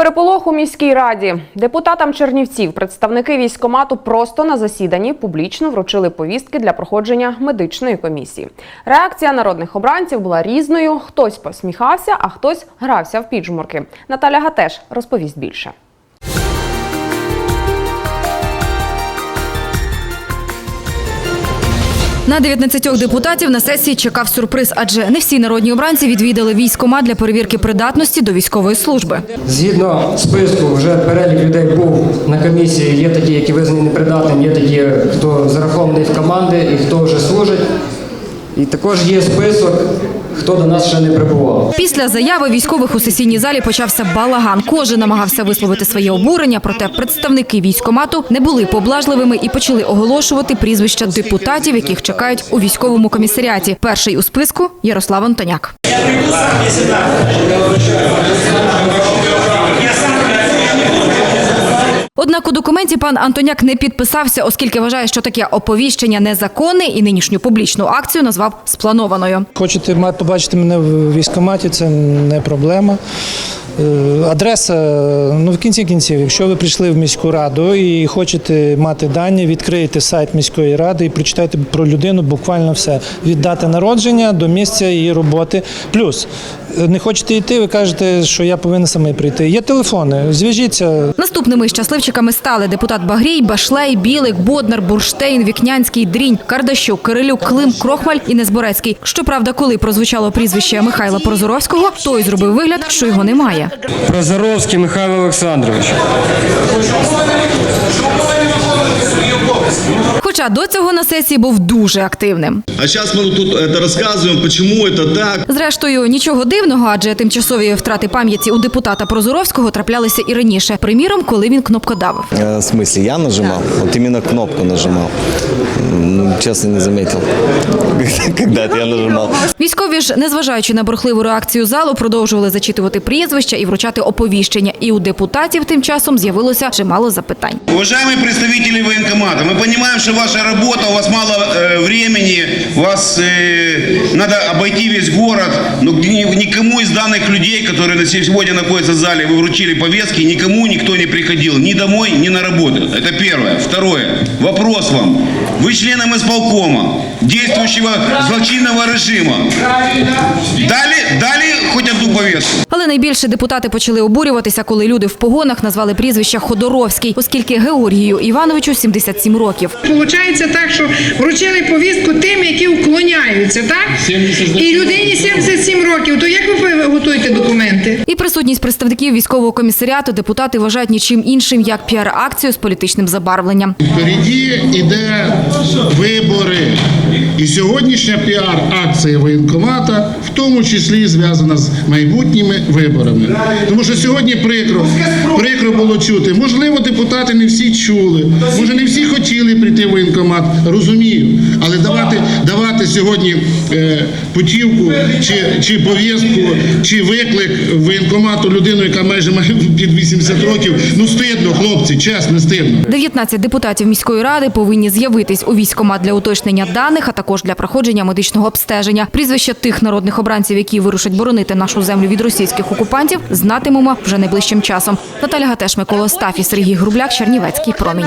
Переполох у міській раді. Депутатам Чернівців представники військкомату просто на засіданні публічно вручили повістки для проходження медичної комісії. Реакція народних обранців була різною. Хтось посміхався, а хтось грався в піджмурки. Наталя Гатеш розповість більше. На 19 депутатів на сесії чекав сюрприз, адже не всі народні обранці відвідали військома для перевірки придатності до військової служби. Згідно списку, вже перелік людей був на комісії. Є такі, які визнані непридатним, є такі, хто зарахований в команди і хто вже служить. І також є список, хто до нас ще не прибував. Після заяви військових у сесійній залі почався балаган. Кожен намагався висловити своє обурення, проте представники військомату не були поблажливими і почали оголошувати прізвища депутатів, яких чекають у військовому комісаріаті. Перший у списку Ярослав Антоняк. Однак у документі пан Антоняк не підписався, оскільки вважає, що таке оповіщення незаконне і нинішню публічну акцію назвав спланованою. Хочете побачити мене в військкоматі, це не проблема. Е, Адреса, ну в кінці кінців, якщо ви прийшли в міську раду і хочете мати дані, відкрийте сайт міської ради і прочитайте про людину буквально все від дати народження до місця її роботи. Плюс е, не хочете йти, ви кажете, що я повинен самий прийти. Є телефони, зв'яжіться, Наступними щасливчиками стали депутат Багрій, Башлей, Білик, Боднар, Бурштейн, Вікнянський, Дрінь, Кардащук, Кирилюк, Клим, Крохмаль і Незборецький. Щоправда, коли прозвучало прізвище Михайла Прозоровського, той зробив вигляд, що його немає. Прозоровський Михайло Олександрович. Хоча до цього на сесії був дуже активним. А сейчас мы тут это рассказываем, почему это так. Зрештою, нічого дивного, адже тимчасові втрати пам'яті у депутата Прозоровського траплялися і раніше. Приміром, коли він кнопкодавив. Э, В смысле, я нажимал? Вот именно кнопку нажимал. М, Честно, не заметил, когда это я нажимал. Військові ж, незважаючи на бурхливу реакцію залу, продовжували зачитувати прізвища і вручати оповіщення. І у депутатів тим часом з'явилося чимало запитань. Уважаемые представители военкомата, мы понимаем, что ваша работа, у вас мало э, времени, у вас э, надо обойти весь город, но ни- никому из данных людей, которые на сегодня находятся в зале, вы вручили повестки, никому никто не приходил ни домой, ни на работу. Это первое. Второе. Вопрос вам. Вы членом исполкома, действующего злочинного режима. Дали, дали? Але найбільше депутати почали обурюватися, коли люди в погонах назвали прізвище Ходоровський, оскільки Георгію Івановичу 77 років. Получається так, що вручили повістку тим, які уклоняються, так? І людині 77 років. То як ви готуєте документи? І присутність представників військового комісаріату депутати вважають нічим іншим як піар-акцію з політичним забарвленням. Впереді йде вибори. І сьогоднішня піар-акція воєнкомата в тому числі зв'язана з майбутніми виборами. Тому що сьогодні прикро, прикро було чути. Можливо, депутати не всі чули, може не всі хотіли прийти в воєнкомат, розумію. Але давати, давати сьогодні е, путівку чи, чи повістку, чи виклик воєнкомату людину, яка майже має під 80 років, ну стидно, хлопці, чесно, стидно. 19 депутатів міської ради повинні з'явитись у військкомат для уточнення даних, а також для проходження медичного обстеження. Прізвища тих народних обранців, які вирушать боронити нашу землю від російських окупантів, знатимемо вже найближчим часом. Наталя Гатеш, Микола Стафі, Сергій Грубляк, Чернівецький промінь.